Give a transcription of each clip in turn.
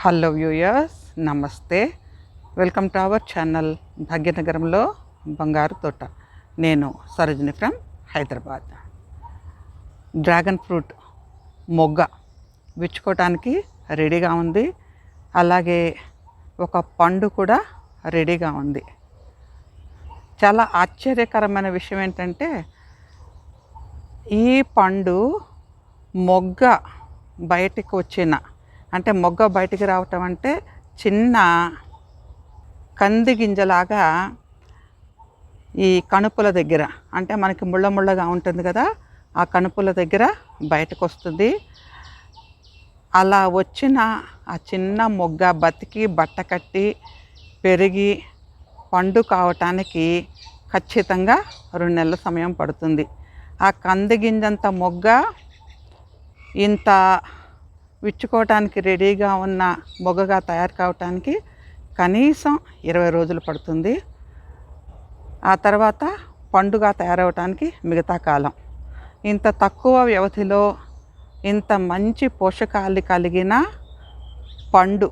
Hello viewers నమస్తే welcome to our channel భాగ్యనగరంలో బంగారు తోట నేను Sarojini from Hyderabad dragon fruit మొగ్గ విచ్చుకోవటానికి రెడీగా ఉంది అలాగే ఒక పండు కూడా రెడీగా ఉంది చాలా ఆశ్చర్యకరమైన విషయం ఏంటంటే ఈ పండు మొగ్గ బయటికి వచ్చిన అంటే మొగ్గ బయటికి రావటం అంటే చిన్న కంది గింజలాగా ఈ కణుపుల దగ్గర అంటే మనకి ముళ్ళ ముళ్ళగా ఉంటుంది కదా ఆ కణుపుల దగ్గర బయటకు వస్తుంది అలా వచ్చిన ఆ చిన్న మొగ్గ బతికి బట్ట కట్టి పెరిగి పండు కావటానికి ఖచ్చితంగా రెండు నెలల సమయం పడుతుంది. ఆ కంది గింజంత మొగ్గ ఇంత విచ్చుకోవటానికి రెడీగా ఉన్న మొగ్గగా తయారు కావటానికి కనీసం ఇరవై రోజులు పడుతుంది. ఆ తర్వాత పండుగ తయారవటానికి మిగతా కాలం. ఇంత తక్కువ వ్యవధిలో ఇంత మంచి పోషకాలు కలిగిన పండు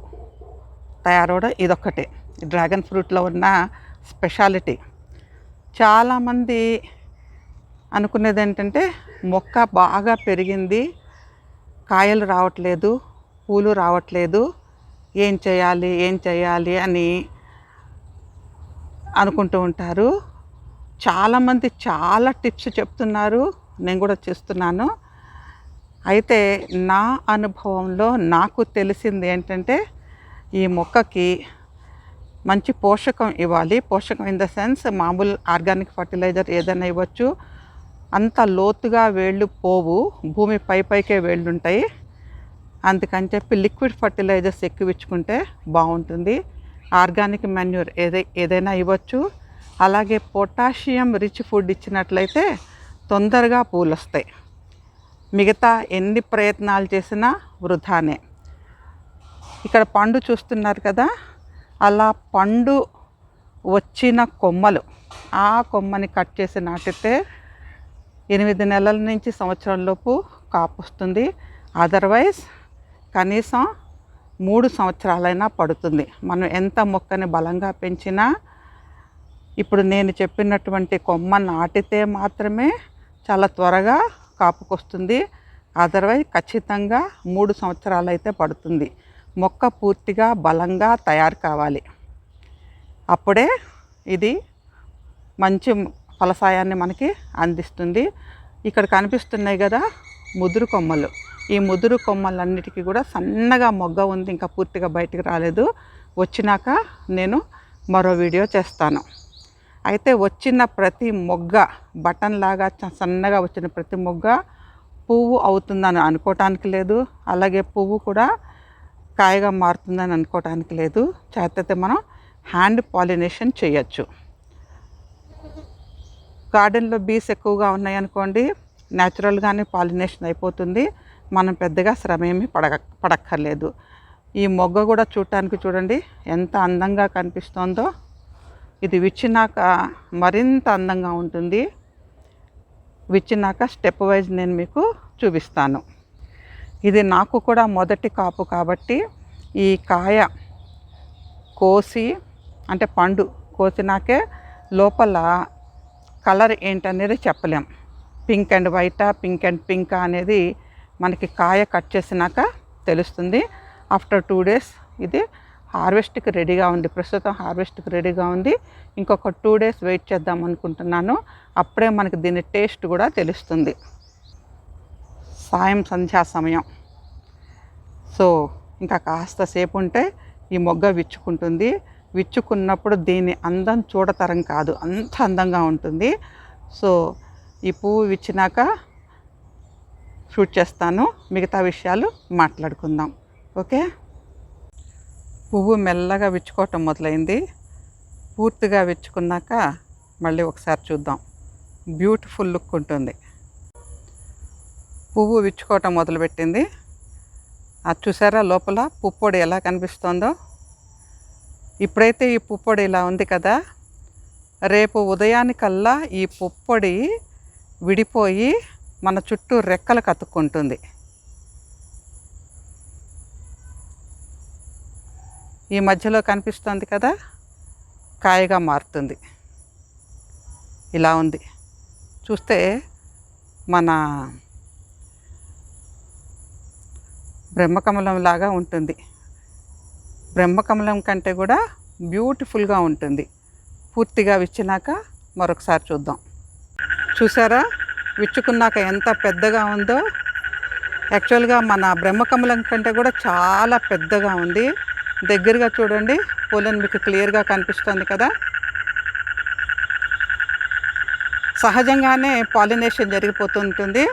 తయారవడం ఇదొక్కటే. డ్రాగన్ ఫ్రూట్లో ఉన్న స్పెషాలిటీ. చాలామంది అనుకునేది ఏంటంటే మొక్క బాగా పెరిగింది కాయలు రావట్లేదు పూలు రావట్లేదు. ఏం చేయాలి ఏం చేయాలి అని అనుకుంటూ ఉంటారు. చాలామంది చాలా టిప్స్ చెప్తున్నారు. నేను కూడా చేస్తున్నాను. అయితే నా అనుభవంలో నాకు తెలిసింది ఏంటంటే ఈ మొక్కకి మంచి పోషకం ఇవ్వాలి. పోషకం ఇన్ ద సెన్స్ మామూలు ఆర్గానిక్ ఫర్టిలైజర్ ఏదైనా ఇవ్వచ్చు. అంత లోతుగా వేళ్ళు పోవు భూమి పై పైకే వేళ్ళు ఉంటాయి అందుకని చెప్పి లిక్విడ్ ఫర్టిలైజర్స్ ఎక్కువ ఇచ్చుకుంటే బాగుంటుంది ఆర్గానిక్ మెన్యూర్ ఏదై ఏదైనా ఇవ్వచ్చు. అలాగే పొటాషియం రిచ్ ఫుడ్ ఇచ్చినట్లయితే తొందరగా పూలు వస్తాయి మిగతా ఎన్ని ప్రయత్నాలు చేసినా వృధానే. ఇక్కడ పండు చూస్తున్నారు కదా అలా పండు వచ్చిన కొమ్మలు ఆ కొమ్మని కట్ చేసి నాటితే ఎనిమిది నెలల నుంచి సంవత్సరంలోపు కాపు వస్తుంది అదర్వైజ్ కనీసం మూడు సంవత్సరాలైనా పడుతుంది. మనం ఎంత మొక్కని బలంగా పెంచినా ఇప్పుడు నేను చెప్పినటువంటి కొమ్మ నాటితే మాత్రమే చాలా త్వరగా కాపుకొస్తుంది. అదర్వైజ్ ఖచ్చితంగా మూడు సంవత్సరాలు అయితే పడుతుంది. మొక్క పూర్తిగా బలంగా తయారు కావాలి. అప్పుడే ఇది మంచి ఫలసాయాన్ని మనకి అందిస్తుంది. ఇక్కడ కనిపిస్తున్నాయి కదా ముదురు కొమ్మలు. ఈ ముదురు కొమ్మలన్నిటికీ కూడా సన్నగా మొగ్గ ఉంది ఇంకా పూర్తిగా బయటికి రాలేదు. వచ్చినాక నేను మరో వీడియో చేస్తాను. అయితే వచ్చిన ప్రతి మొగ్గ బటన్ లాగా చ- సన్నగా వచ్చిన ప్రతి మొగ్గ పువ్వు అవుతుందని అనుకోవటానికి లేదు. అలాగే పువ్వు కూడా కాయగా మారుతుందని అనుకోవటానికి లేదు. చేతతే మనం హ్యాండ్ పాలినేషన్ చేయొచ్చు. గార్డెన్లో బీస్ ఎక్కువగా ఉన్నాయనుకోండి న్యాచురల్గానే పాలినేషన్ అయిపోతుంది. మనం పెద్దగా శ్రమ ఏమీ పడక పడక్కర్లేదు. ఈ మొగ్గ కూడా చూడటానికి చూడండి ఎంత అందంగా కనిపిస్తోందో. ఇది విచ్చినాక మరింత అందంగా ఉంటుంది. విచ్చినాక స్టెప్ వైజ్ నేను మీకు చూపిస్తాను. ఇది నాకు కూడా మొదటి కాపు కాబట్టి ఈ కాయ కోసి అంటే పండు కోసినాకే లోపల కలర్ ఏంటనేది చెప్పలేం. పింక్ అండ్ వైటా పింక్ అండ్ పింక్ అనేది మనకి కాయ కట్ చేసినాక తెలుస్తుంది. ఆఫ్టర్ టూ డేస్ ఇది హార్వెస్ట్కి రెడీగా ఉంది. ప్రస్తుతం హార్వెస్ట్కి రెడీగా ఉంది. ఇంకొక టూ డేస్ వెయిట్ చేద్దాం అనుకుంటున్నాను. అప్పుడే మనకి దీని టేస్ట్ కూడా తెలుస్తుంది. సాయం సంధ్యా సమయం. సో ఇంకా కాస్త సేపు ఉంటే ఈ మొగ్గ విచ్చుకుంటుంది. విచ్చుకున్నప్పుడు దీని అందం చూడతరం కాదు. అంత అందంగా ఉంటుంది. సో ఈ పువ్వు విచ్చినాక షూట్ చేస్తాను. మిగతా విషయాలు మాట్లాడుకుందాం. ఓకే? పువ్వు మెల్లగా విచ్చుకోవటం మొదలైంది. పూర్తిగా విచ్చుకున్నాక మళ్ళీ ఒకసారి చూద్దాం. బ్యూటిఫుల్ లుక్ ఉంటుంది. పువ్వు విచ్చుకోవటం మొదలుపెట్టింది. అది చూసారా లోపల? పుప్పొడి ఎలా కనిపిస్తుందో? ఇప్పుడైతే ఈ పుప్పొడి ఇలా ఉంది కదా రేపు ఉదయానికల్లా ఈ పుప్పొడి విడిపోయి మన చుట్టూ రెక్కలు కత్తుకుంటుంది ఈ మధ్యలో కనిపిస్తుంది కదా కాయగా మారుతుంది. ఇలా ఉంది. చూస్తే మన బ్రహ్మకమలం లాగా ఉంటుంది. బ్రహ్మకమలం కంటే కూడా బ్యూటిఫుల్గా ఉంటుంది. పూర్తిగా విచ్చినాక మరొకసారి చూద్దాం. చూసారా? విచ్చుకున్నాక ఎంత పెద్దగా ఉందో. యాక్చువల్గా మన బ్రహ్మకమలం కంటే కూడా చాలా పెద్దగా ఉంది. దగ్గరగా చూడండి. పూలను మీకు క్లియర్గా కనిపిస్తుంది కదా. సహజంగానే పాలినేషన్ జరిగిపోతుంటుంది.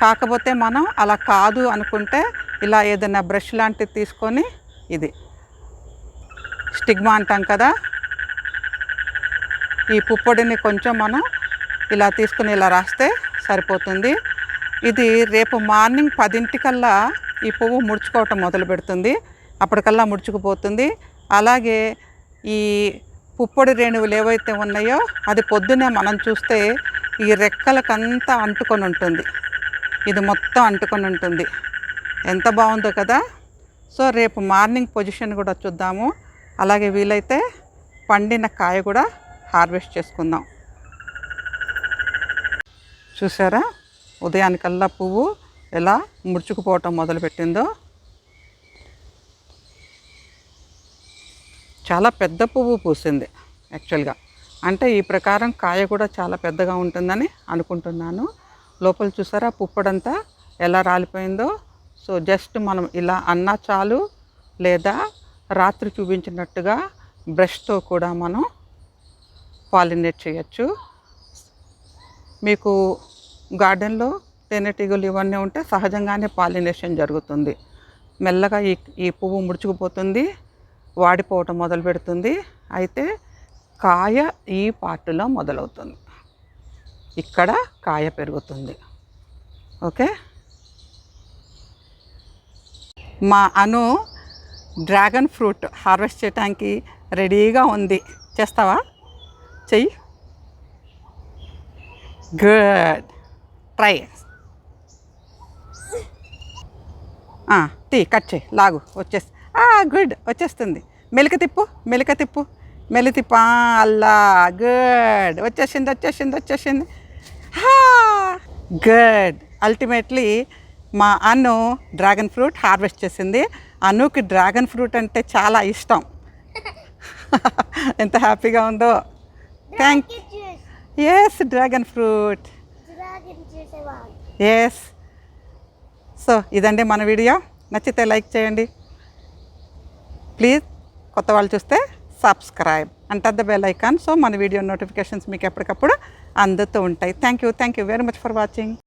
కాకపోతే మనం అలా కాదు అనుకుంటే ఇలా ఏదైనా బ్రష్ లాంటిది తీసుకొని ఇది స్టిగ్మా అంటాం కదా? ఈ పుప్పొడిని కొంచెం మనం ఇలా తీసుకుని ఇలా రాస్తే సరిపోతుంది. ఇది రేపు మార్నింగ్ పదింటికల్లా ఈ పువ్వు ముడుచుకోవటం మొదలు పెడుతుంది. అప్పటికల్లా ముడుచుకుపోతుంది. అలాగే ఈ పుప్పొడి రేణువులు ఏవైతే ఉన్నాయో అది పొద్దునే మనం చూస్తే ఈ రెక్కలకంతా అంటుకొని ఉంటుంది. ఇది మొత్తం అంటుకొని ఉంటుంది. ఎంత బాగుందో కదా? సో రేపు మార్నింగ్ పొజిషన్ కూడా చూద్దాము. అలాగే వీలైతే పండిన కాయ కూడా హార్వెస్ట్ చేసుకుందాం. చూసారా? ఉదయానికల్లా పువ్వు ఎలా ముడుచుకుపోవటం మొదలుపెట్టిందో. చాలా పెద్ద పువ్వు పూసింది యాక్చువల్గా. అంటే ఈ ప్రకారం కాయ కూడా చాలా పెద్దగా ఉంటుందని అనుకుంటున్నాను. లోపల చూసారా? పుప్పడంతా ఎలా రాలిపోయిందో. సో జస్ట్ మనం ఇలా అన్నా చాలు లేదా రాత్రి చూపించినట్టుగా బ్రష్తో కూడా మనం పాలినేట్ చేయొచ్చు. మీకు గార్డెన్లో తేనెటీగలు ఇవన్నీ ఉంటే సహజంగానే పాలినేషన్ జరుగుతుంది. మెల్లగా ఈ ఈ పువ్వు ముడుచుకుపోతుంది వాడిపోవటం మొదలు పెడుతుంది అయితే కాయ ఈ పార్టులో మొదలవుతుంది. ఇక్కడ కాయ పెరుగుతుంది. ఓకే? మా అను డ్రాగన్ ఫ్రూట్ హార్వెస్ట్ చేయడానికి రెడీగా ఉంది. చేస్తావా? చెయ్యి. గుడ్. ట్రై. తీ కట్ చేయి. లాగు. వచ్చేసి. గుడ్. వచ్చేస్తుంది. మెలిక తిప్పు మెలిక తిప్పు. మెలి తిప్పు అల్లా. గుడ్. వచ్చేసింది వచ్చేసింది వచ్చేసింది. గుడ్. అల్టిమేట్లీ మా అన్ను డ్రాగన్ ఫ్రూట్ హార్వెస్ట్ చేసింది. అనుకి డ్రాగన్ ఫ్రూట్ అంటే చాలా ఇష్టం. ఎంత హ్యాపీగా ఉందో. Thanks dragon fruit. Yes so ఇదండి మన వీడియో. నచ్చితే లైక్ చేయండి. ప్లీజ్ కొత్త వాళ్ళు చూస్తే సబ్స్క్రైబ్ అంటర్ ద బెల్ ఐకాన్ సో మన వీడియో నోటిఫికేషన్స్ మీకు ఎప్పటికప్పుడు అందుతూ ఉంటాయి. Thank you thank you very much for watching